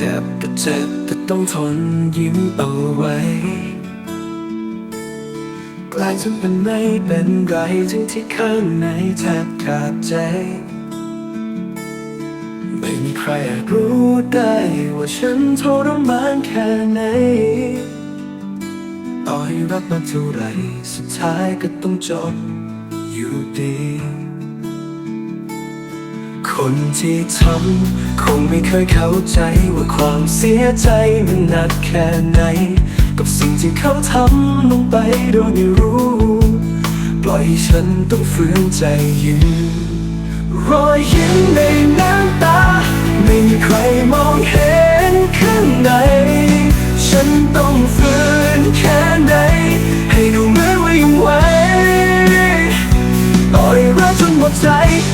เจ็บก็เจ็บแต่ต้องทนยิ้มเอาไว้กลายจนเป็นไม่เป็นไรทั้งที่ข้างในแทบขาดใจ ไม่มีใครรู้ได้ว่าฉันทรมานแค่ไหนต่อให้รักมาเท่าไหรสุดท้ายก็ต้องจบอยู่ดี คนที่ทำคงไม่เคยเข้าใจว่าความเสียใจมันหนักแค่ไหน กับสิ่งที่เขาทำลงไปโดยไม่รู้ ปล่อยฉันต้องฝืนใจยืน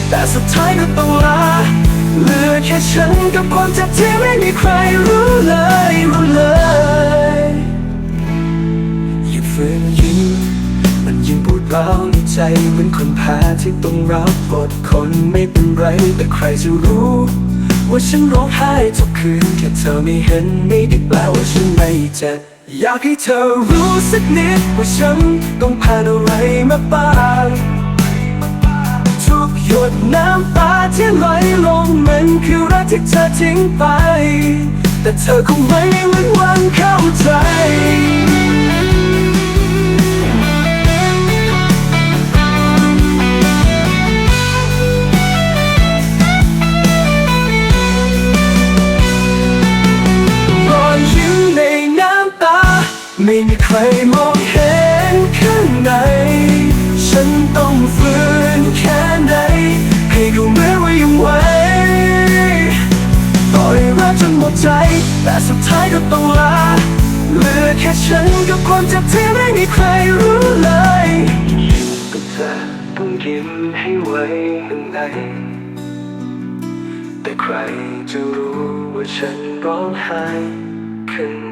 แต่สุดท้ายก็ต้องลาเหลือแค่ฉันกับความเจ็บที่ไม่มีใครรู้เลยรู้เลยอย่าฝืนยิ้มมันยิ่งปวดร้าวในใจเหมือนคนแพ้ที่ต้องรับบทคนไม่เป็นไร แต่ใครจะรู้ ว่าฉันร้องไห้ทุกคืนแค่เธอไม่เห็นไม่ได้แปลว่าฉันไม่เจ็บอยากให้เธอรู้สักนิดว่าฉันต้องผ่านอะไรมาบ้าง ทุกหยดน้ำตาที่ไหลลงมันคือรักที่เธอทิ้งไป แต่เธอคงไม่มีวันเข้าใจรอยยิ้มในน้ำตาไม่มีใครมองเห็นข้างใน แต่สุดท้ายก็ต้องลาเหลือแค่ฉันกับความเจ็บที่ไม่มีใครรู้เลยก็เธอต้องยิ้มให้ไว้ข้างในแต่ใครจะรู้ว่าฉันร้องไห้ข้น